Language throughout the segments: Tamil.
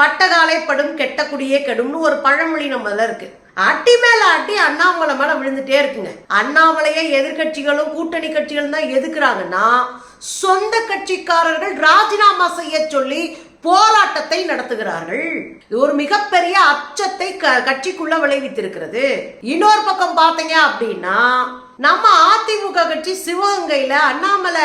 பட்டகாலை படும் கெட்ட குடியே கெடும்னு ஒரு பழமொழி நம்மள இருக்கு. அட்டி மேல அட்டி அண்ணாமலை மேல விழுந்துட்டே இருக்குங்க. அண்ணாமலையை எதிர்க்கட்சிகளும் கூட்டணி கட்சிகளும் தான் எதுக்குறாங்கன்னா சொந்த கட்சிக்காரர்கள் ராஜினாமா செய்ய சொல்லி போராட்டத்தை நடத்துகிறார்கள். இது ஒரு மிகப்பெரிய அச்சத்தை க- கட்சிக்குள்ள விளைவித்திருக்கிறது. இன்னொரு பக்கம் பாத்தீங்க அப்படின்னா நம்ம அதிமுக கட்சி சிவகங்கையில அண்ணாமலை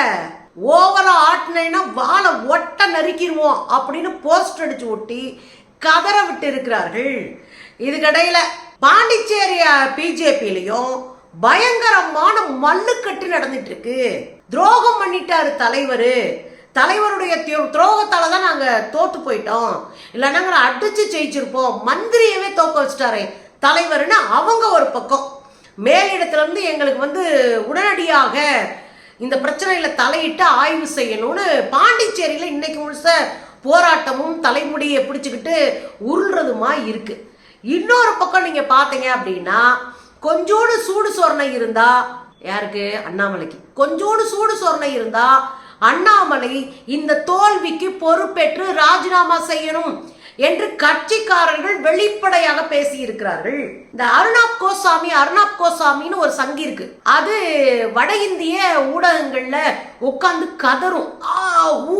ஓவராக ஆட்டினேன்னா வாழை ஒட்ட நறுக்கிடுவோம் அப்படின்னு போஸ்ட் அடிச்சு ஒட்டி கதற விட்டு இருக்கிறார்கள். இதுக்கடையில் பாண்டிச்சேரி பிஜேபியிலையும் பயங்கரமான மல்லுக்கட்டு நடந்துட்டு இருக்கு துரோகம் பண்ணிட்டாரு தலைவர். தலைவருடைய தியோ- துரோகத்தால தான் நாங்கள் தோத்து போயிட்டோம். இல்லைன்னா நாங்கள் அடிச்சு ஜெயிச்சிருப்போம். மந்திரியவே தோக்க வச்சிட்டாரே. தலைவர்னு அவங்க ஒரு பக்கம். மேலிடத்துலேருந்து எங்களுக்கு வந்து உடனடியாக இந்த பிரச்சனையில தலையிட்டு ஆய்வு செய்யணும்னு பாண்டிச்சேரியில இன்னைக்கு முழுச போராட்டமும் தலைமுடியை பிடிச்சிக்கிட்டு உருள்றதுமா இருக்கு. இன்னொரு பக்கம் நீங்க பாத்தீங்க அப்படின்னா கொஞ்சோடு சூடு சொரணை இருந்தா யாருக்கு? அண்ணாமலைக்கு. கொஞ்சோடு சூடு சொரணை இருந்தா அண்ணாமலை இந்த தோல்விக்கு பொறுப்பேற்று ராஜினாமா செய்யணும். என்று கட்சிக்காரர்கள் வெளிப்படையாக பேசி இருக்கிறார்கள் இந்த அருணாப் கோசாமி அருணாப் கோசாமின்னு ஒரு சங்கி இருக்கு. அது வட இந்திய ஊடகங்கள்ல உட்கார்ந்து கதரும் ஆ ஊ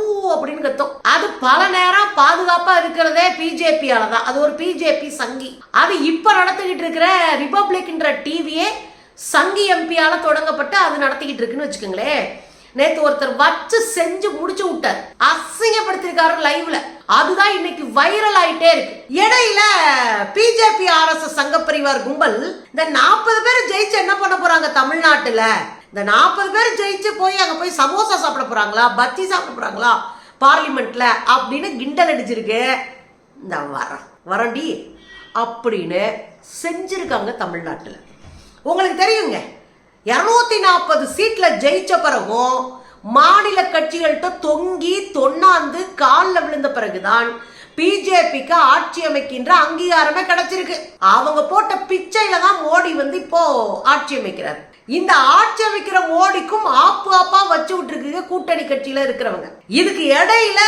ஊ அப்படின்னு கத்தும். அது பல நேரம் பாதுகாப்பா இருக்கிறதே பிஜேபியால தான். அது ஒரு பிஜேபி சங்கி. அது இப்ப நடத்திக்கிட்டு இருக்கிற ரிபப்ளிக்ன்ற டிவியே சங்கி எம்பியால தொடங்கப்பட்டு அது நடத்திக்கிட்டு இருக்குன்னு வச்சுக்கோங்களேன். நேத்து ஒருத்தர் வச்சு செஞ்சு முடிச்சு விட்டார். அசிங்கப்படுத்திருக்காரு லைவ்ல அதுதான் இன்னைக்கு வைரல் ஆயிட்டே இருக்கு. இடையில பிஜேபி ஆர்எஸ்எஸ் சங்க பரிவார் கும்பல் இந்த நாற்பது பேர் ஜெயிச்சு என்ன பண்ண போறாங்க தமிழ்நாட்டுல? இந்த நாற்பது பேர் ஜெயிச்சு போய் அங்க போய் சமோசா சாப்பிட போறாங்களா? பஜ்ஜி சாப்பிட போறாங்களா? பார்லிமெண்ட்ல அப்படின்னு கிண்டல் அடிச்சிருக்கு. இந்த வரம் வரண்டி அப்படின்னு செஞ்சிருக்காங்க தமிழ்நாட்டுல. உங்களுக்கு தெரியுங்க. இரநூத்தி நாற்பது சீட்ல ஜெயிச்ச பிறகும் மாநில கட்சிகள்கிட்ட தொங்கி தொண்ணாந்து காலில் விழுந்த பிறகுதான் பிஜேபிக்கு ஆட்சி அமைக்கின்ற அங்கீகாரமே கிடைச்சிருக்கு. அவங்க போட்ட பிச்சையில தான் மோடி வந்து இப்போ ஆட்சி அமைக்கிறார். இந்த ஆட்சி அமைக்கிற மோடிக்கும் ஆப்பு ஆப்பா வச்சு விட்டுருக்கு கூட்டணி கட்சியில இருக்கிறவங்க. இதுக்கு இடையில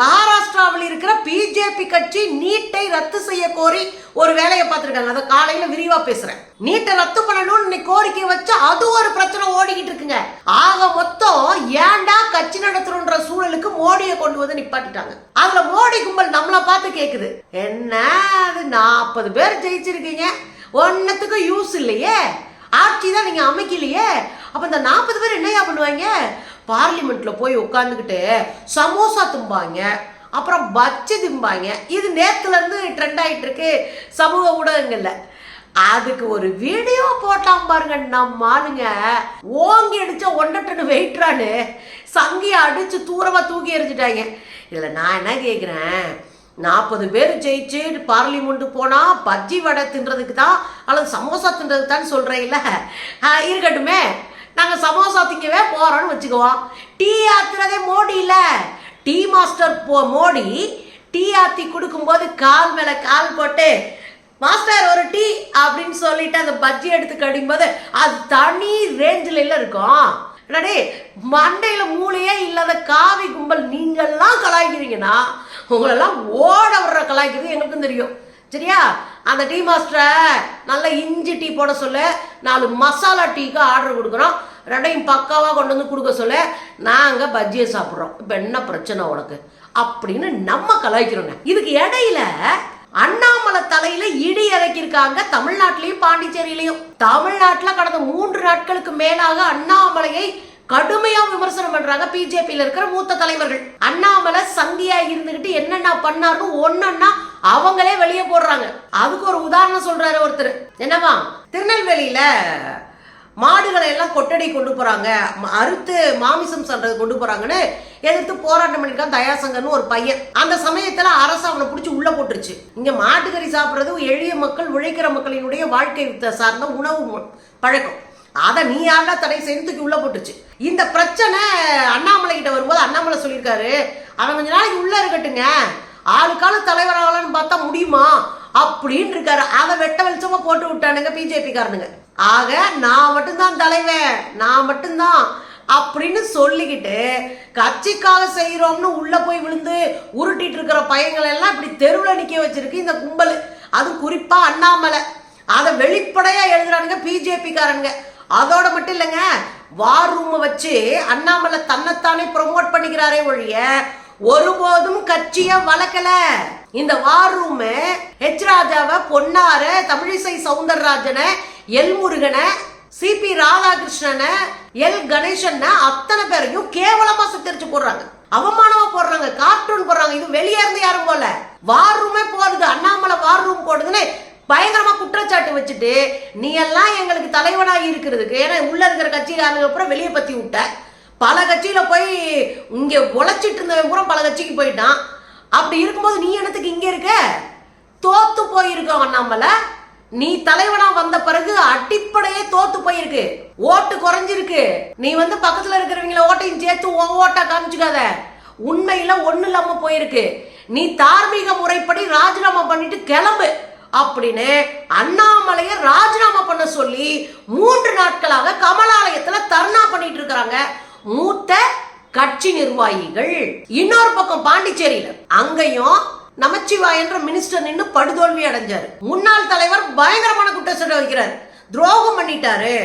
மகாராஷ்டிராவில் இருக்கிற பிஜேபி கட்சி நீட்டை ரத்து செய்ய கோரி ஒரு வேலையை பார்த்திருக்காங்க. அதை காலையில விரிவா பேசுறேன். நீட்டை ரத்து பண்ணணும் இன்னைக்கு கோரிக்கை வச்சு அது ஒரு பிரச்சனை ஓடிக்கிட்டு இருக்குங்க. ஆக மொத்தம் ஏன்டா கட்சி நடத்துறோன்ற சூழலுக்கு மோடியை கொண்டு வந்து நிப்பாட்டிட்டாங்க. அதுல மோடி கும்பல் நம்மள பார்த்து கேக்குது. என்ன அது நாற்பது பேர் ஜெயிச்சிருக்கீங்க? ஒன்னத்துக்கும் யூஸ் இல்லையே. ஆட்சி தான் நீங்க அமைக்கலையே. அப்ப இந்த நாற்பது பேர் என்னையா பண்ணுவாங்க? பார்லிமெண்ட்ல போய் உட்காந்துக்கிட்டு சமோசா தும்பாங்க. அப்புறம் பச்சு திம்பாங்க. இது நேத்துல இருந்து ட்ரெண்ட் ஆயிட்டு இருக்கு. சமூக ஊடகங்கள்ல. அதுக்கு ஒரு வீடியோ போட்டான் பாருங்க நம்ம ஆளுங்க. ஓங்கி அடிச்ச ஒன்றரை டன் வெயிட்ரான்னு சங்கியை அடிச்சு தூரமா தூக்கி எறிஞ்சிட்டாங்க. இதுல நான் என்ன கேக்குறேன்? நாற்பது பேர் ஜெயிச்சு பார்லிமெண்ட்டு போனால் பஜ்ஜி வடை தின்றதுக்கு தான் அல்லது சமோசா தின்றதுக்கு தான் சொல்றீங்கள இருக்கட்டுமே. நாங்கள் சமோசா திங்கவே போகிறோன்னு வச்சுக்குவோம். டீ ஆத்துறதே மோடி இல்லை டீ மாஸ்டர் போ மோடி டீ ஆத்தி கொடுக்கும்போது கால் மேலே கால் போட்டு மாஸ்டர் ஒரு டீ அப்படின்னு சொல்லிட்டு அந்த பஜ்ஜி எடுத்து கடிக்கும்போது அது தனி ரேஞ்சில் இல்லை இருக்கும். என்னடே மண்டையில் மூளையே இல்லாத காவி கும்பல் நீங்கள்லாம் கலாய்க்கிறீங்கன்னா உங்களெல்லாம் ஓட விடுற கலாய்க்கிறது எங்களுக்கும் தெரியும். சரியா? அந்த டீ மாஸ்டரை நல்ல இஞ்சி டீ போட சொல்லு நாலு மசாலா டீக்கு ஆர்டர் கொடுக்குறோம் ரெண்டையும் பக்காவாக கொண்டு வந்து கொடுக்க சொல்ல நாங்கள் பஜ்ஜியை சாப்பிட்றோம். இப்போ என்ன பிரச்சனை உனக்கு? அப்படின்னு நம்ம கலாய்க்கிறோங்க இதுக்கு இடையில அண்ணா தலையில இடி இறக்கியிருக்காங்க தமிழ்நாட்டிலையும் பாண்டிச்சேரியிலையும். தமிழ்நாட்டுல கடந்த மூன்று நாட்களுக்கு மேலாக அண்ணாமலையை கடுமையா விமர்சனம் பண்றாங்க பிஜேபியில இருக்கிற மூத்த தலைவர்கள். அண்ணாமலை சந்தியா இருந்துகிட்டு என்னென்ன பண்ணாருன்னு ஒன்னொன்னா அவங்களே வெளியே போடுறாங்க. அதுக்கு ஒரு உதாரணம் சொல்றாரு ஒருத்தர். என்னவா திருநெல்வேலியில மாடுகளை எல்லாம் கொட்டடி கொண்டு போறாங்க. அறுத்து மாமிசம் சொல்றது கொண்டு போறாங்கன்னு எதிர்த்து போராட்டம் பண்ணிருக்கான் தயாசங்கர்னு ஒரு பையன். அந்த சமயத்துல அரசு அவனை பிடிச்சி உள்ள போட்டுருச்சு. இங்க மாட்டுக்கறி சாப்பிட்றது எளிய மக்கள் உழைக்கிற மக்களினுடைய வாழ்க்கை சார்ந்த உணவு பழக்கம். அதை நீ யாரா தடை செய்யறதுக்கு உள்ள போட்டுச்சு இந்த பிரச்சனை அண்ணாமலை கிட்ட வரும்போது அண்ணாமலை சொல்லியிருக்காரு. அவன் கொஞ்ச நாளைக்கு உள்ள இருக்கட்டுங்க. ஆளுக்கால தலைவராகலான்னு பார்த்தா முடியுமா? அப்படின்னு இருக்காரு. அதை வெட்ட வெளிச்சமா போட்டு விட்டானுங்க பிஜேபி காரனுங்க. ஆக நான் மட்டும்தான் தலைவன் நான் மட்டும்தான் அப்படின்னு சொல்லிக்கிட்டு கட்சிக்காக செய்கிறோம்னு உள்ளே போய் விழுந்து உருட்டிட்டு இருக்கிற பையங்களை எல்லாம் இப்படி தெருவில் நிற்க வச்சிருக்கு இந்த கும்பல். அது குறிப்பாக அண்ணாமலை. அதை வெளிப்படையாக எழுதுறானுங்க பிஜேபிக்காரனுங்க. அதோட மட்டும் இல்லைங்க வார் ரூமை வச்சு அண்ணாமலை தன்னைத்தானே ப்ரொமோட் பண்ணிக்கிறாரே ஒழிய ஒருபோதும் கட்சிய வளர்க்கல. இந்த வார் ரூம் ஹெச் ராஜாவை பொன்னார தமிழிசை சவுந்தரராஜனை எல் முருகனை சிபி ராதாகிருஷ்ணனை எல் கணேசன் அத்தனை பேரையும் கேவலமா சித்தரிச்சு போடுறாங்க. அவமானமா போடுறாங்க கார்ட்டூன் போடுறாங்க. இது வெளியே இருந்து யாரும் போல வார் ரூமே போடுது அண்ணாமலை வார் ரூம் போடுதுன்னு பயங்கரமா குற்றச்சாட்டு வச்சுட்டு நீ எல்லாம் எங்களுக்கு தலைவனாக இருக்கிறதுக்கு ஏன்னா உள்ள இருக்கிற கட்சிக்காரங்க அப்புறம் வெளியே பத்தி விட்ட. பல கட்சியில போய் இங்க உழைச்சிட்டு இருந்தவன் பூரா பல கட்சிக்கு போயிட்டான். அப்படி இருக்கும்போது நீ என்னத்துக்கு இங்க இருக்க? தோத்து போயிருக்கோம் அண்ணாமலை. நீ தலைவனா வந்த பிறகு அடிப்படையே தோத்து போயிருக்கு. ஓட்டு குறைஞ்சிருக்கு. நீ வந்து பக்கத்துல இருக்கிறவங்கள ஓட்டையும் சேர்த்து ஓ ஓட்டா காமிச்சுக்காத. உண்மையில ஒண்ணு இல்லாம போயிருக்கு. நீ தார்மீக முறைப்படி ராஜினாமா பண்ணிட்டு கிளம்பு அப்படின்னு அண்ணாமலைய ராஜினாமா பண்ண சொல்லி மூன்று நாட்களாக கமலாலயத்துல தர்ணா பண்ணிட்டு இருக்கிறாங்க. மூத்த கட்சி நிர்வாகிகள். இன்னொரு பக்கம் பாண்டிச்சேரியில. அங்கேயும் நமச்சிவாயன்ற மினிஸ்டர் நின்று படுதோல்வி அடைஞ்சார். முன்னாள் தலைவர் பயங்கரமான குற்றச்சாட்டு வைக்கிறார். துரோகம் பண்ணிட்டாரு.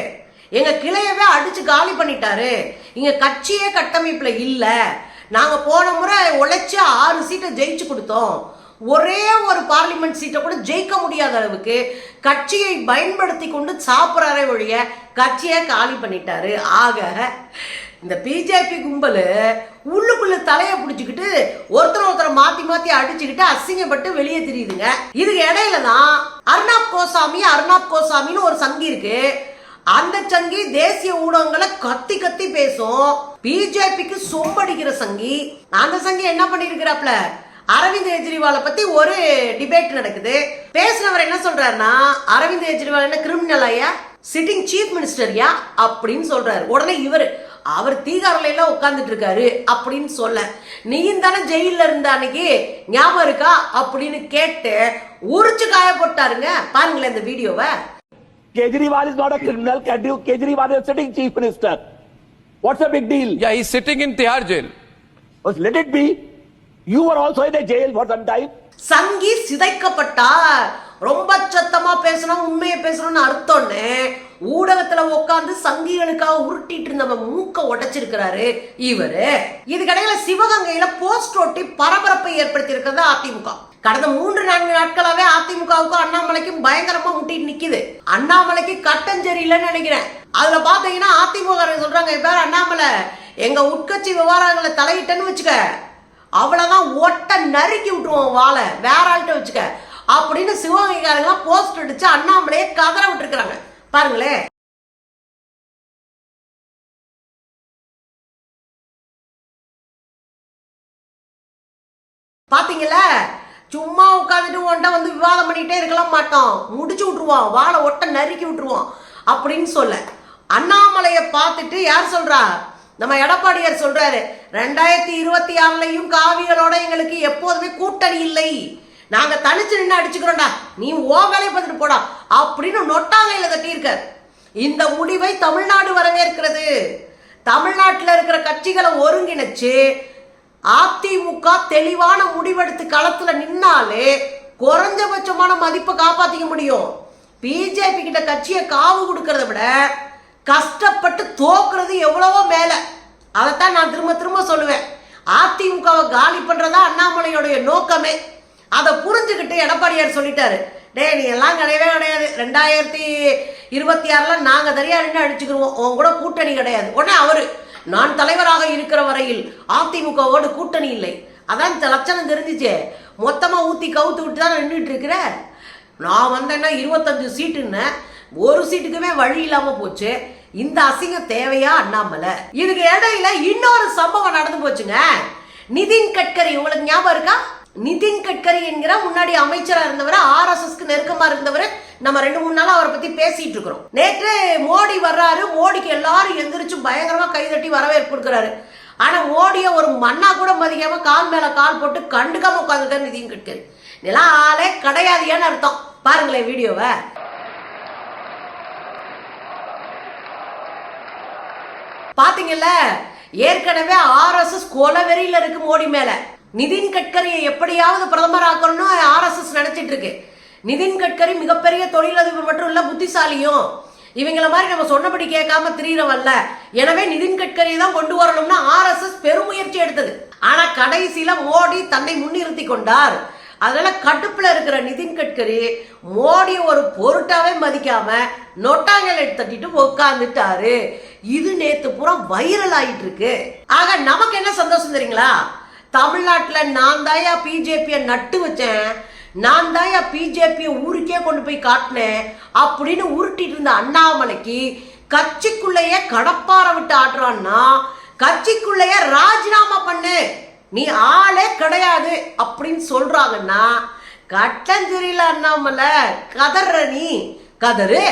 எங்க கிளையவே அடிச்சு காலி பண்ணிட்டாரு. இங்க கட்சியே கட்டமைப்புல இல்ல. நாங்க போன முறை உழைச்சி ஆறு சீட்டை ஜெயிச்சு கொடுத்தோம். ஒரே ஒரு பார்லிமெண்ட் சீட்டை கூட ஜெயிக்க முடியாத அளவுக்கு கட்சியை பயன்படுத்தி கொண்டு சாப்பிட்றாரே ஒழிய கட்சியை காலி பண்ணிட்டாரு. ஆக இந்த பிஜேபி கும்பல் உள்ளுக்குள்ள தலையை பிடிச்சிக்கிட்டு ஒருத்தர் ஒருத்தரை மாத்தி மாத்தி அடிச்சுக்கிட்டு அசிங்கப்பட்டு வெளியே தெரியுதுங்க. இதுக்கு இடையில தான் அர்ணாப் கோசாமி அர்ணாப் கோசாமின்னு ஒரு சங்கி இருக்கு. அந்த சங்கி தேசிய ஊடகங்களை கத்தி கத்தி பேசும். பிஜேபிக்கு சொம்படிக்கிற சங்கி. அந்த சங்கி என்ன பண்ணிருக்கிறாப்ல அரவிந்த் கெஜ்ரிவாலை பத்தி ஒரு டிபேட் நடக்குது. பேசினவர் என்ன சொல்றாருன்னா அரவிந்த் கெஜ்ரிவால் என்ன கிரிமினல் ஐயா சிட்டிங் சீஃப் மினிஸ்டர்யா அப்படின்னு சொல்றாரு. உடனே இவர் அவர் தீகாரில எல்லாம் உட்கார்ந்துட்டு இருக்காரு அப்படின்னு சொல்ல நீயும் தானே ஜெயில இருந்த அன்னைக்கு ஞாபகம் இருக்கா அப்படின்னு கேட்டு உரிச்சு காய போட்டாருங்க பாருங்களேன் இந்த வீடியோவை Kejriwal is not a criminal. Kedri- Kejriwal is a sitting chief minister. What's the big deal? Yeah, he's sitting in Tihar jail. Well, let it be. You were also in a jail for some time. சங்கி சிதைக்கப்பட்டார் ரொம்ப சத்தமா பேசணும் உண்மையை பேசணும்னு அர்த்தம்னு ஊடகத்துல உட்காந்து சங்கிகளுக்காக உருட்டிட்டு இருந்தவன் மூக்க உடைச்சிருக்கிறாரு இவரு. இதுக்கடையில சிவகங்கையில போஸ்ட் ஒட்டி பரபரப்பை ஏற்படுத்தி இருக்கிறது அதிமுக. கடந்த மூன்று நான்கு நாட்களாவே அதிமுகவுக்கும் அண்ணாமலைக்கும் பயங்கரமா முட்டிட்டு நிக்குது. அண்ணாமலைக்கு கட்டம் இல்லைன்னு நினைக்கிறேன். அதுல பாத்தீங்கன்னா அதிமுக சொல்றாங்க பேர் அண்ணாமலை. எங்க உட்கட்சி விவகாரங்களை தலையிட்டேன்னு வச்சுக்க. அவ்வளவுதான் ஒட்ட நறுக்கி விட்டுருவோம் வாழை வேற ஆள்கிட்ட வச்சுக்க. அப்படின்னு சிவகங்கைக்காரங்களாம் போஸ்ட் அடிச்சு அண்ணாமலையே கதற விட்டுருக்குறாங்க. பாருங்களேன். பாத்தீங்களா சும்மா உட்காந்துட்டு உன்ட்ட வந்து விவாதம் பண்ணிக்கிட்டே இருக்கலாம் மாட்டோம். முடிச்சு விட்டுருவோம். வாழை ஒட்ட நறுக்கி விட்டுருவோம். அப்படின்னு சொல்ல. அண்ணாமலையை பார்த்துட்டு யார் சொல்றா? நம்ம எடப்பாடியார் சொல்றாரு. ரெண்டாயிரத்தி இருபத்தி ஆறுலையும் காவிகளோட எங்களுக்கு எப்போதுமே கூட்டணி இல்லை. நாங்க தனிச்சு நின்று அடிச்சுக்கிறோம்டா. நீ ஓ வேலையை பார்த்துட்டு போடா. அப்படின்னு நொட்டாங்கையில கட்டியிருக்க. இந்த முடிவை தமிழ்நாடு வரவேற்கிறது. தமிழ்நாட்டில் இருக்கிற கட்சிகளை ஒருங்கிணைச்சு அதிமுக தெளிவான முடிவெடுத்து களத்தில் நின்னாலே குறைஞ்சபட்சமான மதிப்பை காப்பாற்றிக்க முடியும். பிஜேபி கிட்ட கட்சியை காவு கொடுக்கறத விட கஷ்டப்பட்டு தோக்குறது எவ்வளவோ மேலே. அதைத்தான் நான் திரும்ப திரும்ப சொல்லுவேன். அதிமுகவை காலி பண்ணுறதா அண்ணாமலையோடைய நோக்கமே. அதை புரிஞ்சுக்கிட்டு எடப்பாடியார் சொல்லிட்டாரு. டேய் நீ எல்லாம் கிடையவே கிடையாது. ரெண்டாயிரத்தி இருபத்தி ஆறுல நாங்கள் தனியாக நின்று அடிச்சுக்கிருவோம் உன் கூட கூட்டணி கிடையாது. உடனே அவர் நான் தலைவராக இருக்கிற வரையில் அதிமுகவோடு கூட்டணி இல்லை. அதான் இந்த லட்சணம் தெரிஞ்சுச்சே. மொத்தமாக ஊற்றி கவுத்து விட்டு தான் நின்றுட்டு இருக்கிற? நான் வந்தேன்னா இருபத்தஞ்சு சீட்டுன்னு ஒரு சீட்டுக்குமே வழி இல்லாமல் போச்சு. இந்த அசிங்கம் தேவையா அண்ணாமலை? இதுக்கு இடையில இன்னொரு சம்பவம் நடந்து போச்சுங்க. நிதின் கட்கரி உங்களுக்கு ஞாபகம் இருக்கா? நிதின் கட்கரி என்கிற முன்னாடி அமைச்சரா இருந்தவர் ஆர்எஸ்எஸ்க்கு நெருக்கமா இருந்தவர். நம்ம ரெண்டு மூணு நாளா அவரை பத்தி பேசிட்டு இருக்கிறோம். நேற்று மோடி வர்றாரு மோடிக்கு எல்லாரும் எந்திரிச்சு பயங்கரமா கைதட்டி வரவேற்பு கொடுக்குறாரு. ஆனா மோடிய ஒரு மண்ணா கூட மதிக்காம கால் மேல கால் போட்டு கண்டுக்காம உட்காந்துருக்காரு நிதின் கட்கரி. இதெல்லாம் ஆளே கிடையாதுன்னு அர்த்தம். பாருங்களேன் வீடியோவை. பாத்தீங்கல்ல? ஏற்கனவே ஆர்எஸ்எஸ் கொலவெறியில இருக்கு மோடி மேல. நிதின் கட்கரியை எப்படியாவது பிரதமர் ஆக்கணும்னு ஆர்எஸ்எஸ் நினைச்சிட்டு இருக்கு நிதின் கட்கரி மிகப்பெரிய தொழிலதிபர் மட்டும் இல்ல புத்திசாலியும். இவங்கள மாதிரி நம்ம சொன்னபடி கேட்காம திரியறவல்ல. எனவே நிதின் கட்கரி தான் கொண்டு வரணும்னு ஆர்எஸ்எஸ் பெருமுயற்சி எடுத்தது. ஆனா கடைசியில மோடி தன்னை முன்னிறுத்தி கொண்டார். அதனால கடுப்புல இருக்கிற நிதின் கட்கரி மோடி ஒரு பொருட்டாவே மதிக்காம நொட்டாங்கலை தட்டிட்டு உட்காந்துட்டாரு இது நேத்து பூரா வைரல் ஆயிட்டு இருக்கு ஆக நமக்கு என்ன சந்தோஷம் தெரியுங்களா? தமிழ்நாட்டில் நான் தாயா பிஜேபியை நட்டு வச்சேன். நான் தாயா பிஜேபியை ஊருக்கே கொண்டு போய் காட்டினேன். அப்படின்னு உருட்டிட்டு இருந்த அண்ணாமலைக்கு கட்சிக்குள்ளேயே கடப்பார விட்டு ஆடுறான்னா கட்சிக்குள்ளேயே ராஜினாமா பண்ணு. நீ ஆளே கிடையாது அப்படின்னு சொல்றாங்கன்னா கட்டஞ்செரியில அண்ணாமலை கதற நீ. கதறு.